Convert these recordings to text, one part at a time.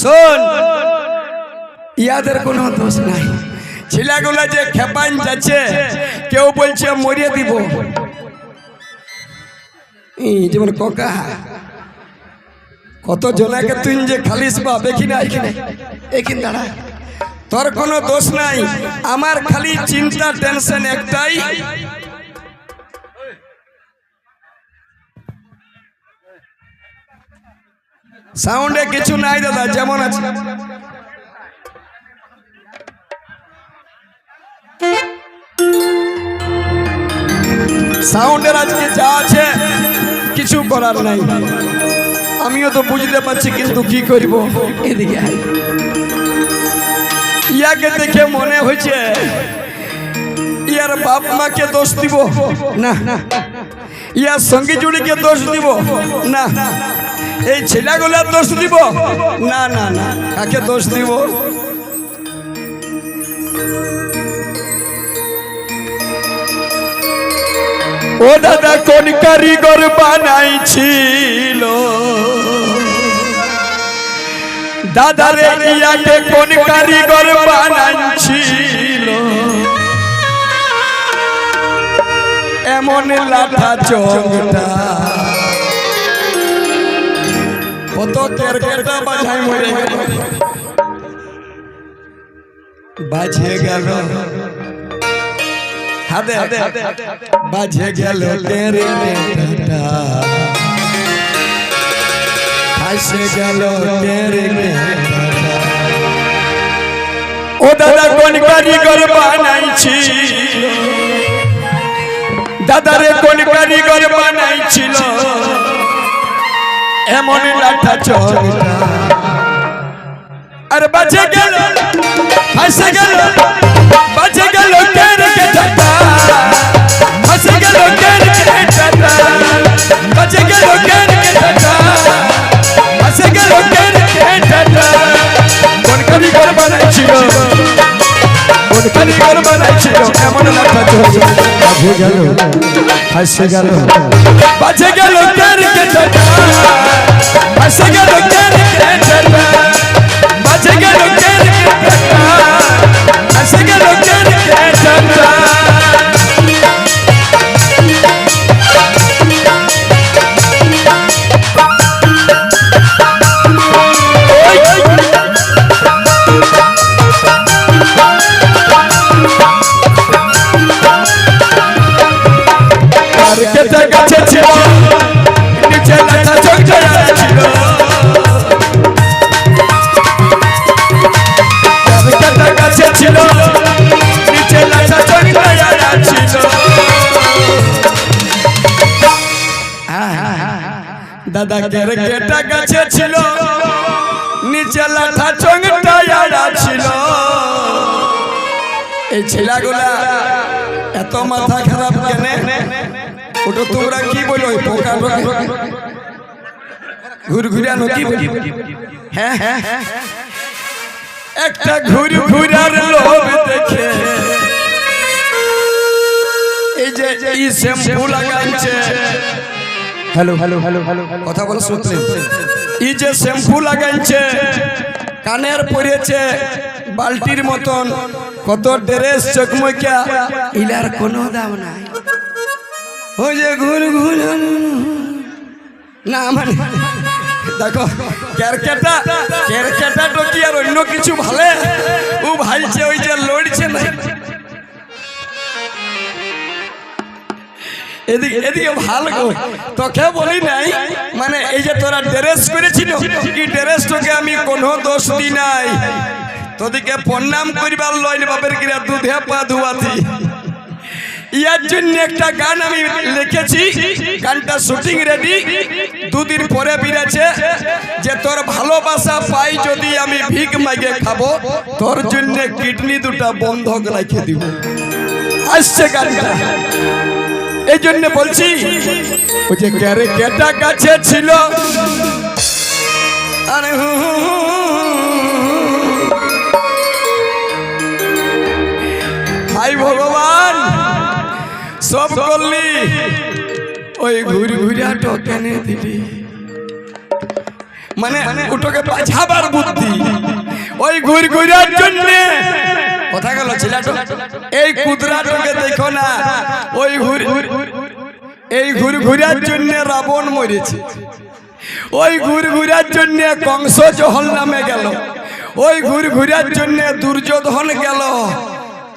শোন। ইয়াদের কোনো দোষ নাই। ছেলেগুলো যে খেপান যাচ্ছে, কেউ বলছে মরিয়ে দিব। যেমন কোকা, কত জনাকে তুই যে খালিস বা দেখি না এখানে। এখানে দাঁড়া। তোর কোনো দোষ নাই। আমার খালি চিন্তা টেনশন একটাই। সাউন্ডে কিছু নাই দাদা যেমন আছে। সাউন্ডের আজকে যা আছে কিছু করার নাই। আমিও তো বুঝতে পারছি কিন্তু কি করব? এদিকে ইয়াকে দেখে মনে হয়েছে ইয়ার বাপ মাকে দোষ দিব। না। ইয়ার সঙ্গী জুড়িকে দোষ দিব। না এই ছেলেগুলার দোষ দিব? না না না, কাকে দোষ দিব? ও দাদা, কোন কারিগর বানাইছিল? দাদারে ইয়াকে কোন কারিগর বানাইছিল? এমন লাঠা চোখটা। কত কেরকেটা বাজাই মরে। গেল। বাজে গেল হাদে বাজে গেল কেরকেটা হাসে গেল ও দাদা, কোন কারিগর বানাইছিল দাদারে কোন কারিগর বানাইছিল? এমন লাঠা চোখটা আর বাজে গেল হাসে গেল বাজে গেল হাসে বাজে গেল কেরকেটা হাসে গেল কোন কারিগর বানাইছিল কোন কারিগর বানাইছিল এমন লাঠা চোখটা বাজে গেল হাসে গেল বাজে গেল কেরকেটা হাসে গেল কেরকেটা দাদা কেটা গাছে ছিল? এই ছেলেগুলা এত মাথা খারাপ কেনে? ওটা তোমরা কি বলো পোকা ঘুর ঘুরানো কি হ্যাঁ হ্যাঁ হ্যাঁ। একটা ঘুর ঘুরার লোভ দেখে। এই যে এই শ্যাম্পু লাগাচ্ছে। হ্যালো হ্যালো হ্যালো হ্যালো কথা বলে শুনলেন এই যে শ্যাম্পু লাগাইছে কানের পরেছে বালতির মতন। কত ড্রেস চকমকিয়া ইলার কোনো দাম নাই। ওই যে ঘুর ঘুর না মানে দেখো ক্যারকেটা ক্যারকেটা তো কি আর অন্য কিছু ভালে। ও ভাইছে ওই যে লড়ছে না। এদিকে এদিকে ভালো গো। তোকে বলি নাই মানে এই যে তোরা ড্রেস করেছিল এই ড্রেসটাকে আমি কোনো দোষ দি নাই। তোদিকে প্রণাম করিবার লইন বাপের কিরা দুধে পা ধুয়াতি। ইয়ার জন্য একটা গান আমি লিখেছি, গানটা শুটিং রেডি দুদিন পরে বিরেছে যে, তোর ভালোবাসা পাই যদি আমি ভিক মাগে খাব, তোর জন্য কিডনি দুটা বন্ধক রেখে দিব। আসছে গানটা। এই জন্য বলছি, ওই যে ক্যারে কেটা কাছে ছিল, আরে হু হু ভগবান সব করলি? ওই ঘুরি ঘুরিয়া টোকেনে দিলি। মানে ওটাকে বাঁচাবার বুদ্ধি। ওই ঘুর ঘুরার জন্য। কথা গেল ছেলেটা? এই কুদরাটাকে দেখো না। ওই ঘুর এই ঘুর ঘুরার জন্য রাবণ মরেছে। ওই ঘুর ঘুরার জন্য কংস জহল নামে গেল। ওই ঘুর ঘুরার জন্য দুর্যোধন গেল।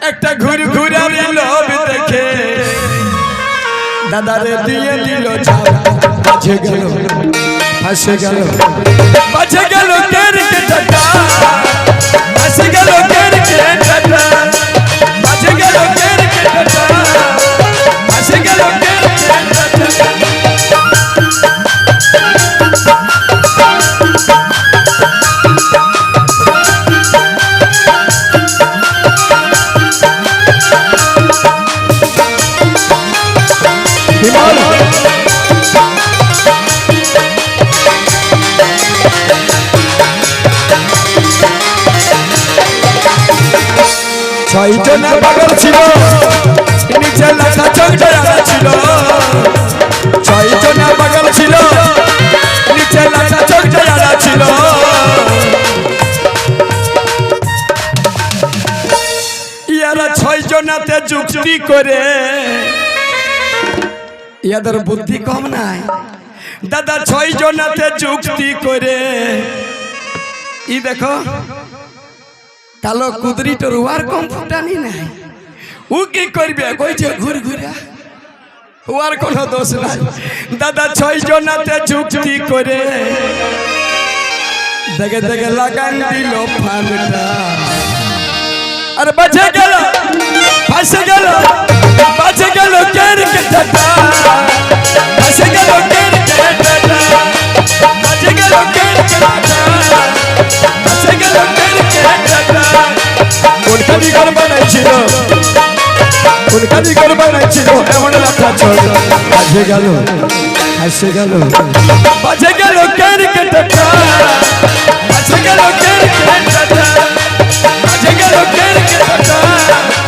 একটা ঘুর ঘুরা লোভ দেখে। দাদারে দিয়ে দিল বাজে গেল। ফাঁসে গেল। বাজে গেল কের কে টাকা বাজে গেল কে ছয় জনের পাগল ছিল। নিচে লাঠা চকটা ছিল। ছয় জনের পাগল ছিল। নিচে লাঠা চকটা ছিল। ইয়ারা ছয় জনাতে যুক্তি করে। ইয়াদের বুদ্ধি কম নাই। দাদা ছয় জনাতে যুক্তি করে। ই দেখো কালো কুদরি তো রুয়ার কম ফুটানি নাই। ও কি করবে? কইছে, ঘুর, ঘুরা। ওয়ার কোনো দোষ নাই। দাদা, ছয় জনাতে চুক্তি করে। দেখে দেখে লাগান দিল ফানটা। আরে বাঁচে গেল। ফাঁসে গেল। কারিগর বানাইছিল। কোন কারিগর বানাইছিল এমন লাঠা চল ফাঁসে গেল ফাঁসে গেল। বাজে গেল কেন কে বাজে গেল কেন কে বাজে গেল কেন কে